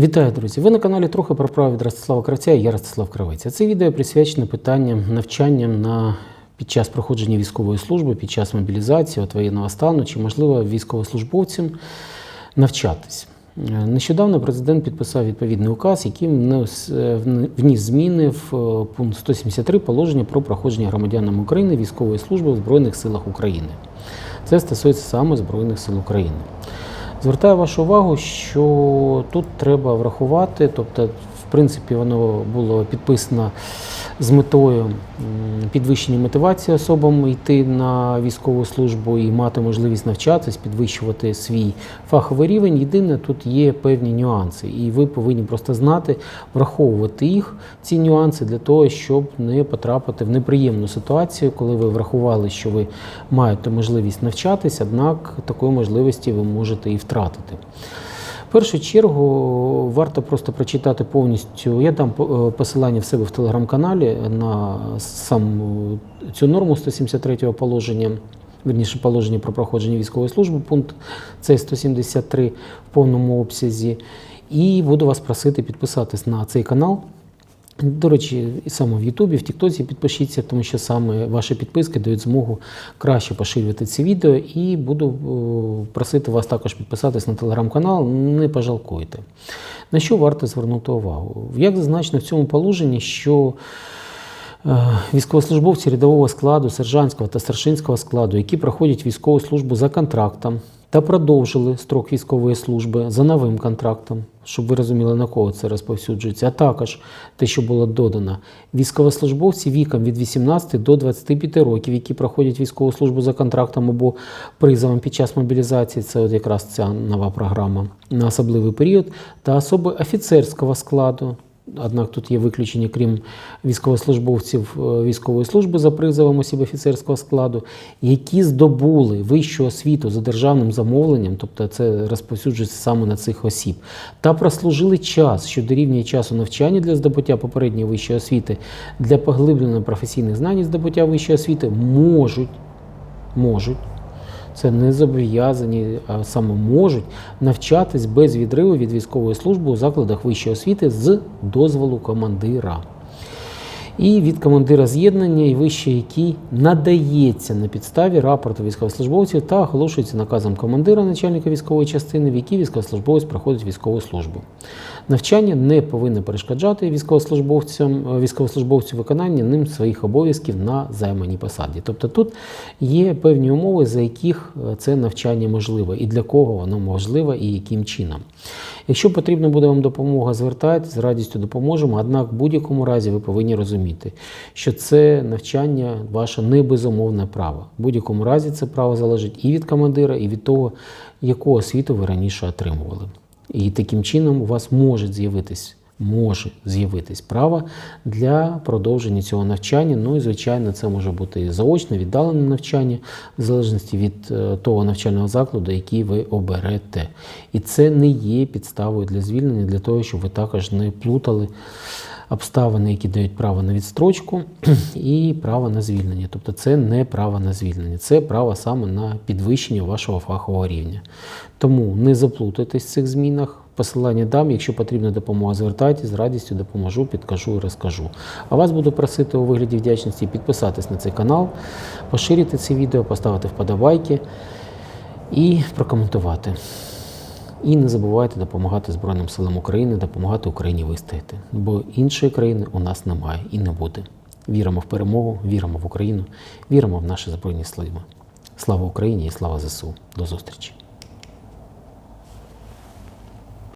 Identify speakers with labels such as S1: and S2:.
S1: Вітаю, друзі! Ви на каналі трохи про право від Ростислава Кравця і я Ростислав Кравець. Це відео присвячене питанням навчанням на під час проходження військової служби, під час мобілізації, от воєнного стану, чи можливо військовослужбовцям навчатись. Е, Нещодавно президент підписав відповідний указ, внес- е, вніс зміни в е, пункт 173 положення про проходження громадянам України військової служби в Збройних силах України. Це стосується саме Збройних сил України. Звертаю вашу увагу, що тут треба врахувати, тобто, в принципі, воно було підписано з метою підвищення мотивації особам йти на військову службу і мати можливість навчатись, підвищувати свій фаховий рівень. Єдине, тут є певні нюанси, і ви повинні просто знати, враховувати їх, ці нюанси, для того, щоб не потрапити в неприємну ситуацію, коли ви врахували, що ви маєте можливість навчатись, однак такої можливості ви можете і втратити. В першу чергу варто просто прочитати повністю. Я дам е, посилання в себе в телеграм-каналі на сам е, цю норму 173-го положення. Вірніше положення про проходження військової служби, пункт це 173 в повному обсязі. І буду вас просити підписатись на цей канал. До речі, і саме в Ютубі, в Тіктоці підпишіться, тому що саме ваші підписки дають змогу краще поширювати ці відео. І буду е, просити вас також підписатись на телеграм-канал, не пожалкуйте. На що варто звернути увагу? Як зазначено в цьому положенні, що Е, Військовослужбовці рядового складу, сержантського та старшинського складу, які проходять військову службу за контрактом та продовжили строк військової служби за новим контрактом, щоб ви розуміли, на кого це розповсюджується, а також те, що було додано, військовослужбовці віком від 18 до 25 років, які проходять військову службу за контрактом або призовом під час мобілізації, це от якраз ця нова програма. На особливий період, та особи офіцерського складу. Однак тут є виключення, крім військовослужбовців е, військової служби за призовом осіб офіцерського складу, які здобули вищу освіту за державним замовленням, тобто це розповсюджується саме на цих осіб, та прослужили час, що дорівнює часу навчання для здобуття попередньої вищої освіти для поглиблення професійних знань і здобуття вищої освіти, можуть, можуть це не зобов'язані, а саме можуть навчатись без відриву від військової служби у закладах вищої освіти з дозволу командира. І від командира з'єднання, і вище який надається на підставі рапорту військовослужбовців та оголошується наказом командира начальника військової частини, в якій військовослужбовець проходить військову службу. Навчання не повинно перешкоджати військовослужбовцям, е, військовослужбовцю виконання ним своїх обов'язків на займаній посаді. Тобто тут є певні умови, за яких е, це навчання можливе, і для кого воно можливе, і яким чином. Якщо потрібна буде вам допомога, звертайтеся, з радістю допоможемо. Однак, в будь-якому разі ви повинні розуміти, що це навчання ваше не безумовне право. В будь-якому разі це право залежить і від командира, і від того, яку освіту ви раніше отримували. І таким чином у вас може з'явитись. Може з'явитись право для продовження цього навчання. Ну і звичайно, це може бути і заочне, віддалене навчання, в залежності від е, того навчального закладу, який ви оберете. І це не є підставою для звільнення, для того, щоб ви також не плутали обставини, які дають право на відстрочку, і право на звільнення. Тобто це не право на звільнення, це право саме на підвищення вашого фахового рівня. Тому не заплутайтесь в цих змінах. Посилання дам, якщо потрібна допомога, звертайтесь, з радістю допоможу, підкажу і розкажу. А вас буду просити у вигляді вдячності підписатись на цей канал, поширити це відео, поставити вподобайки і прокоментувати. І не забувайте допомагати Збройним силам України, допомагати Україні вистояти. Бо іншої країни у нас немає і не буде. Віримо в перемогу, віримо в Україну, віримо в наші збройні сили. Слава Україні і слава ЗСУ. До зустрічі!